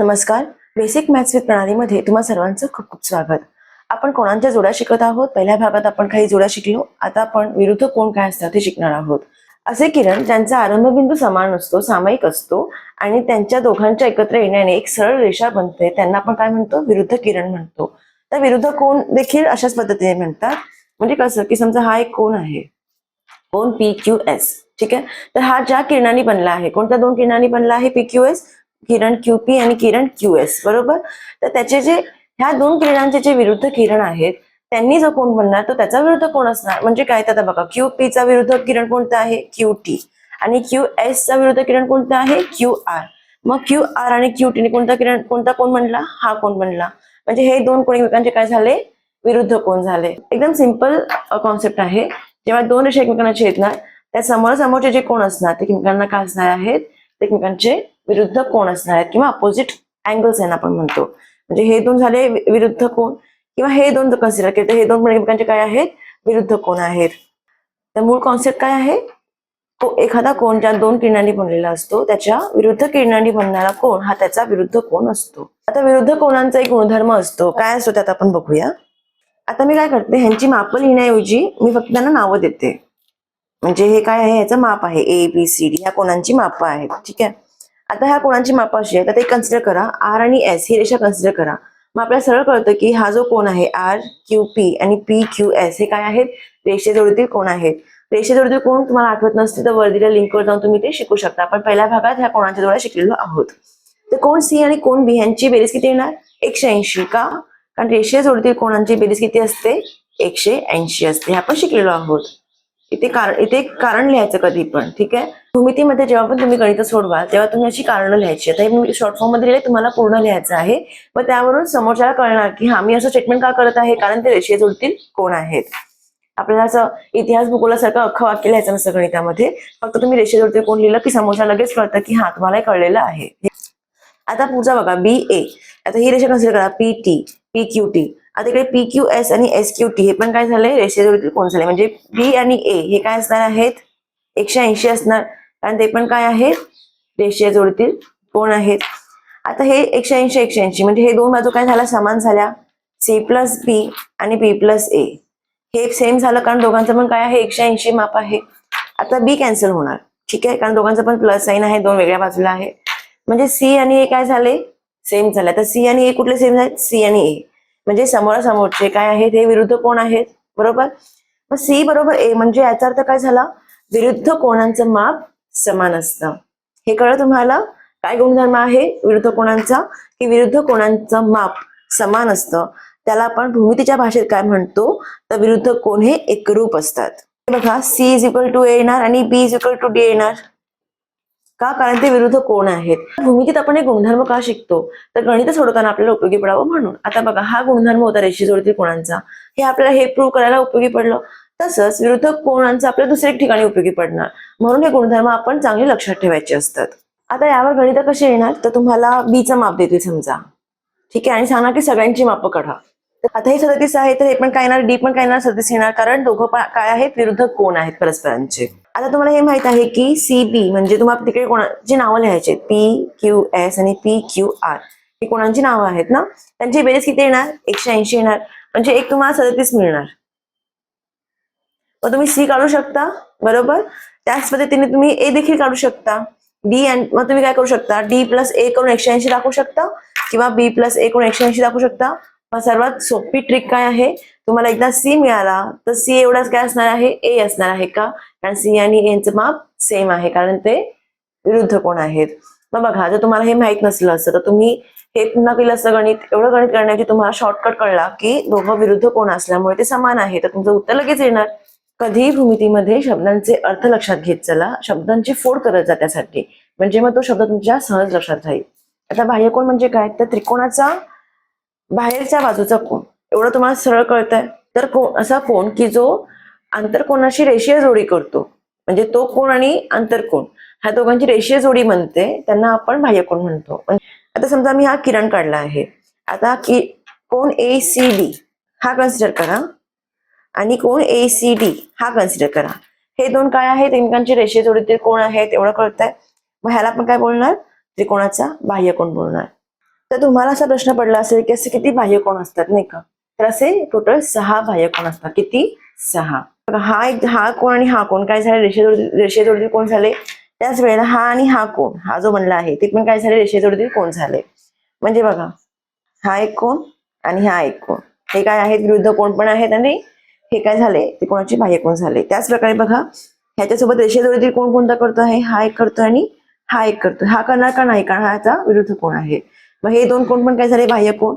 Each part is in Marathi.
नमस्कार. बेसिक मॅथ्स विथ प्रणालीमध्ये तुम्हा सर्वांचं खूप खूप स्वागत. आपण कोणांच्या जोड्या शिकत आहोत? पहिल्या भागात आपण काही जोड्या शिकलो. आता आपण विरुद्ध कोण काय असतात ते शिकणार आहोत. असे किरण ज्यांचा आरंभबिंदू समान असतो सामायिक असतो आणि त्यांच्या दोघांच्या एकत्र येण्याने एक सरळ रेषा बनते. त्यांना आपण काय म्हणतो? विरुद्ध किरण म्हणतो. तर विरुद्ध कोण देखील अशाच पद्धतीने म्हणतात? म्हणजे कसं की समजा हा एक कोण आहे. कोण पी क्यू एस ठीक आहे? तर हा ज्या किरणांनी बनला आहे कोणत्या दोन किरणांनी बनला आहे? पी क्यू एस किरण क्यू पी आणि किरण क्यू एस बरोबर? तर त्याचे जे ह्या दोन किरणांचे जे विरुद्ध किरण आहेत त्यांनी जो कोण बनणार तो त्याचा विरुद्ध कोण असणार? म्हणजे काय तर बघा क्यू पीचा विरुद्ध किरण कोणता आहे? क्यू टी आणि क्यू एस चा विरुद्ध किरण कोणता आहे? क्यू आर मग क्यू आर आणि क्यू टी कोणता किरण कोणता कोण बनला? हा कोण बनला? म्हणजे हे दोन कोण एकमेकांचे काय झाले? विरुद्ध कोण झाले? एकदम सिंपल कॉन्सेप्ट आहे. जेव्हा दोन रेषा एकमेकांना छेदणार त्या समोर समोरचे जे कोण असणार ते एकमेकांना काय असणार आहेत? ते एकमेकांचे विरुद्ध कोण असणार आहेत? किंवा अपोजिट अँगल्स यांना आपण म्हणतो. म्हणजे हे दोन झाले विरुद्ध कोण? किंवा हे दोन कन्सिडर केले तर हे दोन एकमेकांचे काय आहेत? विरुद्ध कोण आहेत? तर मूळ कॉन्सेप्ट काय आहे? तो एखादा कोण ज्या दोन किरणांनी बनलेला असतो त्याच्या विरुद्ध किरणांनी बनणारा कोण हा त्याचा विरुद्ध कोण असतो. आता विरुद्ध कोणांचा एक गुणधर्म असतो. काय असतो त्यात आपण बघूया. आता मी काय करते ह्यांची माप लिहिण्याऐवजी मी फक्त त्यांना नावं देते. म्हणजे हे काय आहे? ह्याचं माप आहे. ए बी सी डी ह्या कोणांची मापं आहेत. ठीक आहे? आता ह्या कोणाची मापाशी आहे? तर ते कन्सिडर करा. आर आणि एस ही रेषा कन्सिडर करा. मग आपल्याला सरळ कळतं की हा जो कोण आहे आर क्यू पी आणि पी क्यू एस हे काय आहेत? रेषेजोडीतील कोण आहेत. रेषेजोडीतील कोण तुम्हाला आठवत नसते तर वर लिंकवर जाऊन तुम्ही ते शिकू शकता. आपण पहिल्या भागात ह्या कोणाच्या जोड्या शिकलेलो आहोत. तर कोण सी आणि कोण बी ह्यांची बेरीज किती येणार? एकशे ऐंशी का? कारण रेषे जोडीतील कोणांची बेरीज किती असते? एकशे ऐंशी असते. हे आपण शिकलेलो आहोत. इथे कारण इथे कारण लिहायचं कधी पण ठीक आहे? भूमितीमध्ये जेव्हा पण तुम्ही गणित सोडवाल तेव्हा तुम्ही अशी कारणं लिहायची. आता हे मी शॉर्ट फॉर्ममध्ये लिहिले तुम्हाला पूर्ण लिहायचं आहे. मग त्यावरून समोरच्याला कळणार की हा मी असं स्टेटमेंट का करत आहे? कारण ते रेषीय जोडतील कोण आहेत? आपल्याला असं इतिहास भूगोलासारखं अख्खं वाक्य लिहायचं नसतं गणितामध्ये. फक्त तुम्ही रेषीय जोडतील कोण लिहिलं की समोरच्या लगेच कळतं की हा तुम्हाला हे कळलेलं आहे. आता पुढचा बघा बी ए आता ही रेषा कन्सिडर करा? P T P Q T आता इकडे पी क्यू एस आणि एस क्यू टी हे पण काय झाले रेषे जोडीतील कोण झाले म्हणजे बी आणि ए हे काय असणार आहेत? एकशे ऐंशी असणार. कारण ते पण काय आहेत? रेषीय जोडतील कोण आहेत? आता हे एकशे ऐंशी एकशे ऐंशी म्हणजे हे दोन बाजू काय झाल्या? समान झाल्या. सी प्लस बी आणि बी प्लस ए हे सेम झालं कारण दोघांचं पण काय आहे? एकशे ऐंशी माप आहे. आता बी कॅन्सल होणार. ठीक आहे? कारण दोघांचं पण प्लस साईन आहे. दोन वेगळ्या बाजूला आहे. म्हणजे सी आणि ए काय झाले? सेम झाले. तर सी आणि ए कुठले सेम झाले? सी आणि ए म्हणजे समोरासमोरचे काय आहेत? हे विरुद्ध कोण आहेत? बरोबर? मग सी बरोबर ए म्हणजे याचा अर्थ काय झाला? विरुद्ध कोणांचं माप समान असतं. हे कळलं तुम्हाला? काय गुणधर्म आहे विरुद्ध कोणांचा? की विरुद्ध कोणांचं माप समान असतं? त्याला आपण भूमितीच्या भाषेत काय म्हणतो? तर विरुद्ध कोण हे एकरूप असतात. बघा C is equal to A येणार आणि B is equal to D येणार. का? कारण ते विरुद्ध कोण आहेत? भूमितीत आपण हे गुणधर्म का शिकतो? तर गणित सोडवताना आपल्याला उपयोगी पडावं म्हणून. आता बघा हा गुणधर्म होता रेषी जोडतील कोणांचा. हे आपल्याला हे प्रूव्ह करायला उपयोगी पडलं. तसंच विरुद्ध कोणांचं आपल्या दुसऱ्या ठिकाणी उपयोगी पडणार? म्हणून हे गुणधर्म आपण चांगले लक्षात ठेवायचे असतात. आता यावर गणित कसे येणार? तर तुम्हाला बीचं माप देतील समजा. ठीक आहे? आणि सांगा की सगळ्यांची मापं काढा. तर आता हे सदतीस आहे तर हे पण काय येणार? डी पण काय येणार? सदतीस येणार. कारण दोघं काय आहेत? विरुद्ध कोण आहेत परस्परांचे? आता तुम्हाला हे माहीत आहे की सी बी म्हणजे तुम्हाला तिकडे कोणाची नावं लिहायचे पी क्यू एस आणि पी क्यू आर ही कोणाची नावं आहेत ना? त्यांची बेरीज किती येणार? एकशे ऐंशी येणार. म्हणजे एक तुम्हाला सदतीस मिळणार. मग तुम्ही सी काढू शकता बरोबर? त्याच पद्धतीने तुम्ही ए देखील काढू शकता. डी मग तुम्ही काय करू शकता? डी प्लस ए करून एकशे ऐंशी दाखवू शकता किंवा बी प्लस ए करून एकशे ऐंशी दाखवू शकता. मग सर्वात सोपी ट्रिक काय आहे? तुम्हाला एकदा सी मिळाला तर सी एवढाच काय असणार आहे? ए असणार आहे का? कारण सी आणि एचं माप सेम आहे कारण ते विरुद्ध कोण आहेत? मग बघा जर तुम्हाला हे माहीत नसलं असतं तर तुम्ही हे पुन्हा केलं असतं गणित एवढं गणित करण्याची तुम्हाला शॉर्टकट कळला की दोघं विरुद्ध कोण असल्यामुळे ते समान आहे. तर तुमचं उत्तर लगेच येणार. कधीही भूमितीमध्ये शब्दांचे अर्थ लक्षात घेत चला. शब्दांची फोड करत जा त्यासाठी. म्हणजे मग तो शब्द तुमच्या सहज लक्षात राहील. आता बाह्यकोण म्हणजे काय? तर त्रिकोणाचा बाहेरच्या बाजूचा कोण एवढं तुम्हाला सरळ कळतंय. तर कोण असा कोण की जो आंतरकोणाशी रेषीय जोडी करतो. म्हणजे तो कोण आणि आंतरकोण ह्या दोघांची रेषीय जोडी म्हणते. त्यांना आपण बाह्यकोण म्हणतो. म्हणजे आता समजा मी हा किरण काढला आहे. आता की कोण ए सी डी हा कन्सिडर करा. आणि कोण? ए सी डी हा कन्सिडर करा. हे दोन काय आहेत? एकमेकांची रेषे जोडीतील कोण आहेत? एवढं कळतंय. मग ह्याला आपण काय बोलणार? त्रिकोणाचा बाह्यकोण बोलणार? तर तुम्हाला असा प्रश्न पडला असेल की असे किती बाह्यकोण असतात नाही का? तर असे टोटल सहा बाह्यकोण असतात. किती? सहा. हा एक हा कोण आणि हा कोण. काय झाले? रेषे रेषेजोडी रेषेजोडीतील कोण झाले? त्याच वेळेला हा आणि हा कोण हा जो म्हणला आहे ते पण काय झाले? रेषेजोडीतील कोण झाले. म्हणजे बघा हा एक कोण आणि हा एक कोण. हे काय आहेत? विरुद्ध कोण पण आहेत आणि हे काय झाले ते कोणाचे बाह्यकोण झाले त्याच प्रकारे बघा ह्याच्यासोबत रेषेजोडीतील कोण कोणता करतो आहे? हा एक करतो आणि हा एक करतो हा करणार का नाही? कारण हा ह्याचा विरुद्ध कोण आहे? मग हे दोन कोण पण काय झाले? बाह्य कोण.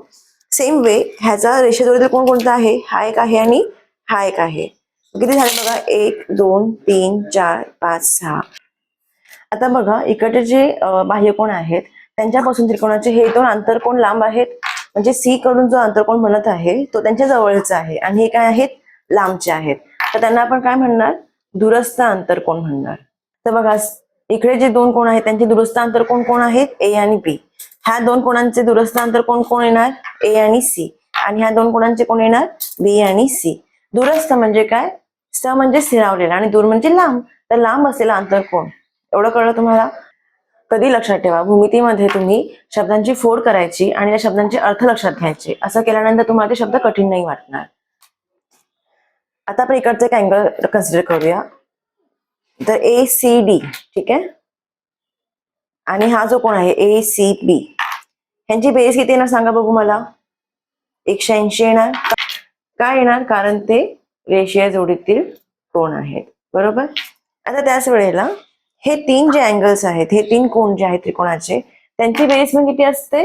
सेम वे ह्याचा रेषेजोडीतील कोण कोणता आहे? हा एक आहे आणि हा एक आहे. किती झाले बघा? एक दोन तीन चार पाच सहा. आता बघा इकडचे जे बाह्यकोण आहेत त्यांच्यापासून त्रिकोणाचे हे दोन आंतरकोण लांब आहेत? म्हणजे सी कडून जो आंतरकोण म्हणत आहे तो त्यांच्या जवळचा आहे. आणि हे काय आहेत? लांबचे आहेत. तर त्यांना आपण काय म्हणणार? दुरस्थ आंतरकोण म्हणणार? तर बघा इकडे जे दोन कोण आहेत त्यांचे दुरस्थ अंतर कोण कोण आहेत? ए आणि बी ह्या दोन कोणांचे दुरस्थ अंतर कोण कोण येणार? ए आणि सी आणि ह्या दोन कोणांचे कोण येणार? बी आणि सी दुरस्थ म्हणजे काय? स म्हणजे स्थिरावलेला आणि दूर म्हणजे लांब. तर लांब असलेला अंतरकोण एवढं कळलं तुम्हाला? कधी लक्षात ठेवा भूमितीमध्ये तुम्ही शब्दांची फोड करायची आणि त्या शब्दांचे अर्थ लक्षात घ्यायचे. असं केल्यानंतर तुम्हाला ते शब्द कठीण नाही वाटणार. आता आपण इकडचं एक अँगल कन्सिडर करूया. तर ए सी डी ठीक आहे? आणि हा जो कोण आहे ए सी बी ह्यांची बेस किती येणार सांगा बघू मला? एकशे ऐंशी येणार. काय येणार? कारण ते रेशिया जोडीतील कोण आहेत. बरोबर? आता त्याच वेळेला हे तीन जे अँगल्स आहेत हे तीन कोण जे आहेत त्रिकोणाचे त्यांची बेस पण किती असते?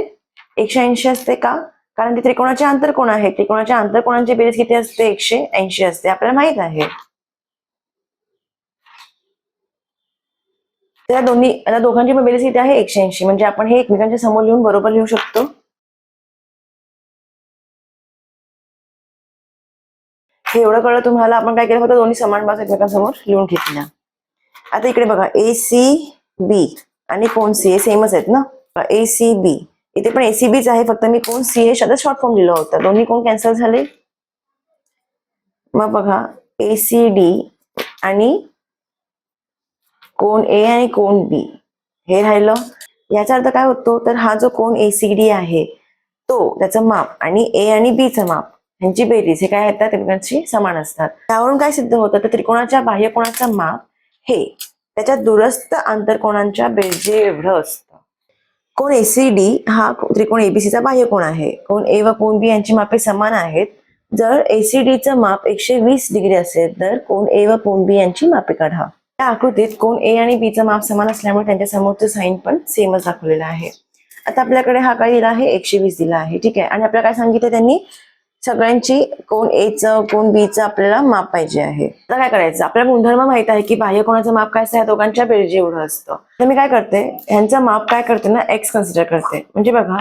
एकशे ऐंशी असते का? कारण ते त्रिकोणाचे आंतरकोण आहे? त्रिकोणाच्या आंतरकोणांची बेरीज किती असते? एकशे ऐंशी असते. आपल्याला माहीत आहे. त्या दोन्ही आता दोघांची पण बेरीज किती आहे? एकशे ऐंशी. म्हणजे आपण हे एकमेकांच्या समोर लिहून बरोबर लिहू शकतो. हे एवढं कळलं तुम्हाला. आपण काय केलं? फक्त दोन्ही समान बाजू एकमेकांसमोर लिहून घेतल्या. आता इकडे बघा. ए सी बी आणि कोण सी हे सेमच आहेत ना? ए सी बी इथे पण एसीबीच आहे. फक्त मी कोण सी आता शॉर्ट फॉर्म लिहिला होतं. दोन्ही कोण कॅन्सल झाले? मग बघा. ए सी डी आणि कोण ए आणि कोण बी हे राहिलं. याचा अर्थ काय होतो? तर हा जो कोण ए सी डी आहे तो त्याचं माप आणि ए आणि बीचं माप ह्यांची बेरीज हे काय येतात? एकमेकांशी समान असतात. त्यावरून काय सिद्ध होतं? तर त्रिकोणाच्या बाह्य कोणाचं माप हे त्याच्या दुरस्थ आंतरकोणांच्या बेरजे एवढं असतं. कोण एसीडी हा त्रिकोण एबीसीचा बाह्य कोण आहे? कोण ए व कोण बी यांची मापे समान आहेत? जर एसीडीचं माप एकशे वीस डिग्री असेल तर कोण ए व कोण बी यांची मापे काढा. या आकृतीत कोण ए आणि बीचं माप समान असल्यामुळे त्यांच्या समोरचं साईन पण सेमच दाखवलेलं आहे. आता आपल्याकडे हा काय दिला आहे एकशे वीस दिला आहे. ठीक आहे. आणि आपल्याला काय सांगितलं त्यांनी? सगळ्यांची कोण एचं कोण बीचं आपल्याला माप पाहिजे आहे. आता काय करायचं? आपल्याला गुणधर्म माहीत आहे की बाह्य कोणाचं माप काय असतं? दोघांच्या बेरजे एवढं असतं. तर मी काय करते? ह्यांचं माप काय करते ना? एक्स कन्सिडर करते. म्हणजे बघा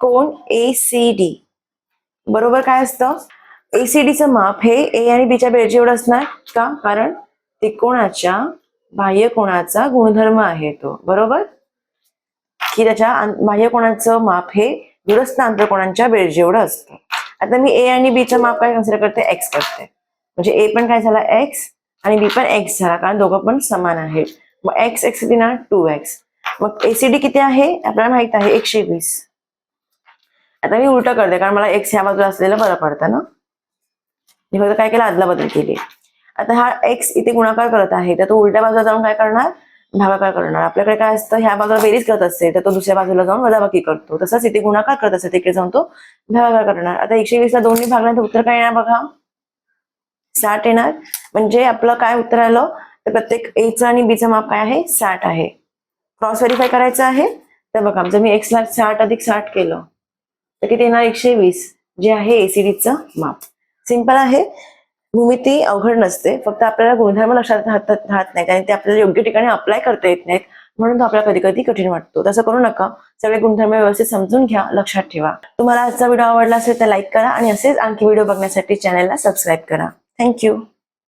कोण ए सी डी बरोबर काय असतं? एसीडीचं माप हे ए आणि बीच्या बेरजे एवढं असणार का? कारण त्रिकोणाच्या बाह्य कोणाचा गुणधर्म आहे तो. बरोबर? की त्याच्या बाह्यकोणाचं बाह्य कोणाचं माप हे दूरस्थ आंतरकोणांच्या बेरजे एवढं असतं. आता मी ए आणि बीचं माप काय कन्सिडर करते? एक्स करते. म्हणजे ए पण काय झाला? एक्स आणि बी पण एक्स झाला कारण दोघं पण समान आहेत. मग एक्स एक्स किती ना टू एक्स मग एसीडी किती आहे? आपल्याला माहीत आहे एकशे वीस. आता मी उलट करते कारण मला एक्स ह्या बाजूला असलेलं बरं पडतं ना. मी फक्त काय केलं? आदला बदल केली. आता हा एक्स इथे गुणाकार करत आहे तर तो उलट्या बाजूला जाऊन काय करणार? भागाकार करणार? आपल्याकडे काय असतं? ह्या बाजूला बेरीज करत असते तर तो दुसऱ्या बाजूला जाऊन वजाबाकी करतो. तसंच इथे गुणाकार करत असते तिकडे जाऊन तो भागाकार करणार? आता एकशे वीसला दोन्ही भागल्यानंतर उत्तर काय येणार बघा? साठ येणार. म्हणजे आपलं काय उत्तर आलं? तर प्रत्येक एचं आणि बीचं माप काय आहे? साठ आहे. क्रॉस व्हेरीफाय करायचं आहे. तर बघा जर मी एक्सला साठ अधिक साठ केलं तर किती येणार? एकशे वीस. जे आहे एसीडीचं माप. सिंपल आहे. भूमिती अवघड नसते. फक्त आपल्याला गुणधर्म लक्षात राहत राहत नाहीत आणि ते आपल्याला योग्य ठिकाणी अप्लाय करता येत नाहीत. म्हणून तो आपल्याला कधी कधी कठीण वाटतो. तसं करू नका. सगळे गुणधर्म व्यवस्थित समजून घ्या. लक्षात ठेवा. तुम्हाला आजचा व्हिडिओ आवडला असेल तर लाईक करा आणि असेच आणखी व्हिडिओ बघण्यासाठी चॅनलला सबस्क्राईब करा. थँक्यू